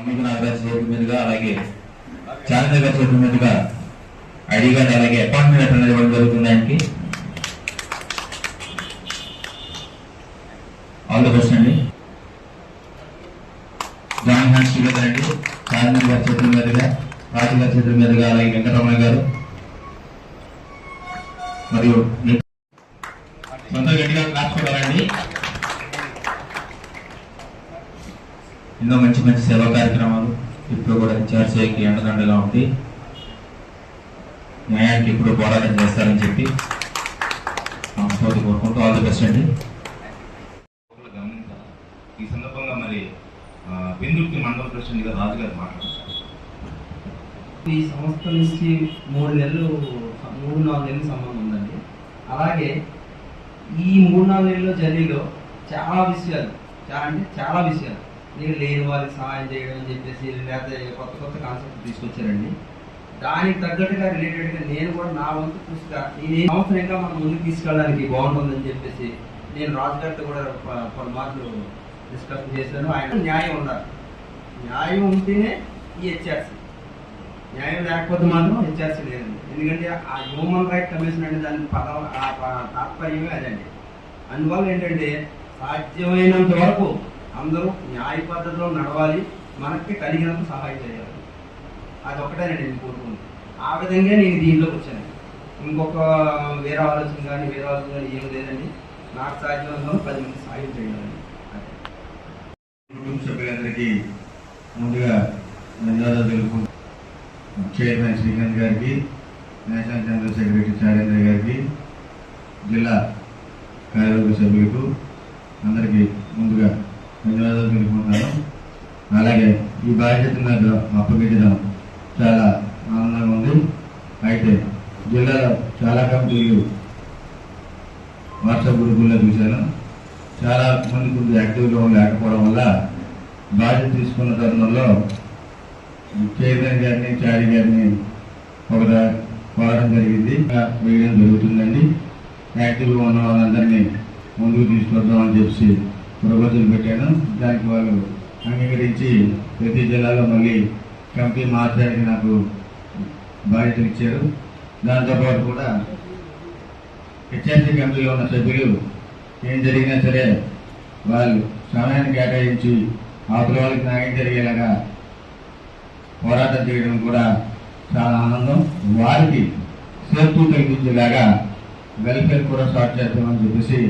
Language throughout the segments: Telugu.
అమ్మిక నాగరాజ్ చేతుల మీదుగా అలాగే చాంద్ర గారి చేతుల మీదుగా ఐడి గారిని అలాగే అపాయింట్మెంట్ లెటర్ అనేది ఇవ్వడం జరుగుతుంది ఆయనకి. ఆల్ ద బెస్ట్ అండి. జాయిన్ హ్యాండ్స్ టుగెదర్ అండి చాంద్ర గారి చేతుల మీదుగా రాజు గారి చేతుల మీదుగా అలాగే వెంకటరమణ గారు. మరియు సొంత గట్టిగా క్లాస్ కొట్టాలండి ఎన్నో మంచి మంచి సేవా కార్యక్రమాలు ఇప్పుడు కూడా హెచ్ఆర్సీకి అండదండగా ఉండి న్యాయానికి ఇప్పుడు పోరాటం చేస్తారని చెప్పి మనస్ఫూర్తి కోరుకుంటూ ఆల్ ది బెస్ట్ అండి. ఈ సందర్భంగా మరి పెందుర్తి మండల ప్రెసిడెంట్ గారు రాజు గారు మాట్లాడారు ఈ సంస్థ నుంచి మూడు నెలలు మూడు నాలుగు నెలలు సంబంధం ఉందండి. అలాగే ఈ మూడు నాలుగు నెలల్లో జర్నీలో చాలా విషయాలు చాలా అంటే చాలా విషయాలు నేను లేని వారికి సహాయం చేయడం అని చెప్పేసి లేకపోతే కొత్త కొత్త కాన్సెప్ట్ తీసుకొచ్చారండి. దానికి తగ్గట్టుగా రిలేటెడ్గా నేను కూడా నా వంతు కృషిగా ఈ సంవత్సరం ఇంకా మనం ముందుకు తీసుకెళ్ళడానికి బాగుంటుందని చెప్పేసి నేను రాజుగారితో కూడా పలు పలుమార్లు డిస్కస్ చేశాను. ఆయన న్యాయం ఉండాలి. న్యాయం ఉంటేనే ఈ హెచ్ఆర్సీ. న్యాయం లేకపోతే మాత్రం హెచ్ఆర్సీ లేదండి. ఎందుకంటే ఆ హ్యూమన్ రైట్ కమిషన్ అంటే దాని పదం ఆ తాత్పర్యమే అదండి. అందువల్ల ఏంటంటే సాధ్యమైనంత వరకు అందరూ న్యాయ పద్ధతిలో నడవాలి మనకి కలిగినంత సహాయం చేయాలి. అది ఒకటేనండి నేను కోరుకుంది ఆ విధంగా నేను దీనిలోకి వచ్చాను. ఇంకొక వేరే ఆలోచన కానీ వేరే ఆలోచన కానీ ఏం లేదండి. నాకు సాధ్యం పది మంది సాయం చేయాలని. కుటుంబ సభ్యులందరికీ ముందుగా ధన్యవాదాలు తెలుపుకుంటూ చైర్మన్ శ్రీకాంత్ గారికి నేషనల్ జనరల్ సెక్రటరీ చారేంద్ర గారికి జిల్లా కార్యవర్గ సభ్యులకు అందరికీ ముందుగా ధన్యవాదాలు తెలుపుకుంటాను అలాగే ఈ బాధ్యత నాకు అప్పగించడం చాలా ఆనందంగా ఉంది. అయితే జిల్లాలో చాలా కమిటీలు వాట్సాప్ గ్రూపుల్లో చూశాను. చాలా మంది కొంచెం యాక్టివ్గా లేకపోవడం వల్ల బాధ్యత తీసుకున్న తరుణంలో చైర్మన్ గారిని చారి గారిని ఒక కోరడం జరిగింది. వేయడం జరుగుతుందండి. యాక్టివ్గా ఉన్న వాళ్ళందరినీ ముందుకు తీసుకొద్దామని చెప్పి ప్రపోజల్ పెట్టాను. దానికి వాళ్ళు అంగీకరించి ప్రతి జిల్లాలో మళ్ళీ కమిటీ మార్చడానికి నాకు బాధ్యతలు ఇచ్చారు. దాంతోపాటు కూడా హెచ్ఆర్సీ కమిటీలో ఉన్న సభ్యులు ఏం జరిగినా సరే వాళ్ళు సమయాన్ని కేటాయించి అవతల వాళ్ళకి న్యాయం జరిగేలాగా పోరాటం చేయడం కూడా చాలా ఆనందం. వారికి సేఫ్టీ కలిగించేలాగా వెల్ఫేర్ కూడా స్టార్ట్ చేద్దామని చెప్పేసి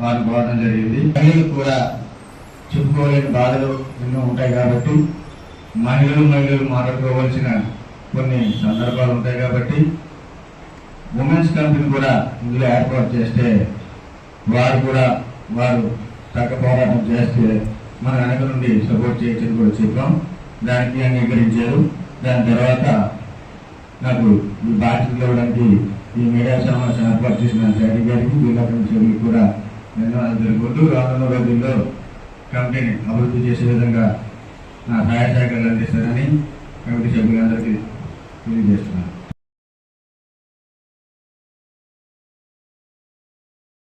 వారు పోవడం జరిగింది. మహిళలు కూడా చెప్పుకోలేని బాధలు ఎన్నో ఉంటాయి కాబట్టి మహిళలు మహిళలు మాట్లాడుకోవాల్సిన కొన్ని సందర్భాలు ఉంటాయి కాబట్టి ఉమెన్స్ కంపెనీ కూడా ఇందులో ఏర్పాటు చేస్తే వారు కూడా వారు తగ్గ పోరాటం చేస్తే మన వెనక నుండి సపోర్ట్ చేయొచ్చని కూడా చెప్పాం. దానికి అంగీకరించారు. దాని తర్వాత నాకు ఈ బాధ్యతలు ఇవ్వడానికి ఈ మీడియా సమావేశం ఏర్పాటు చేసిన శారీ గారికి జిల్లా కమిటీ కూడా ధన్యవాదాలు తెలుపుకుంటూ రానున్న రోజుల్లో కంపెనీని అభివృద్ధి చేసే విధంగా నా సహాయ సహకారాలు అందిస్తానని కమిటీ సభ్యులందరికీ తెలియజేస్తున్నాను.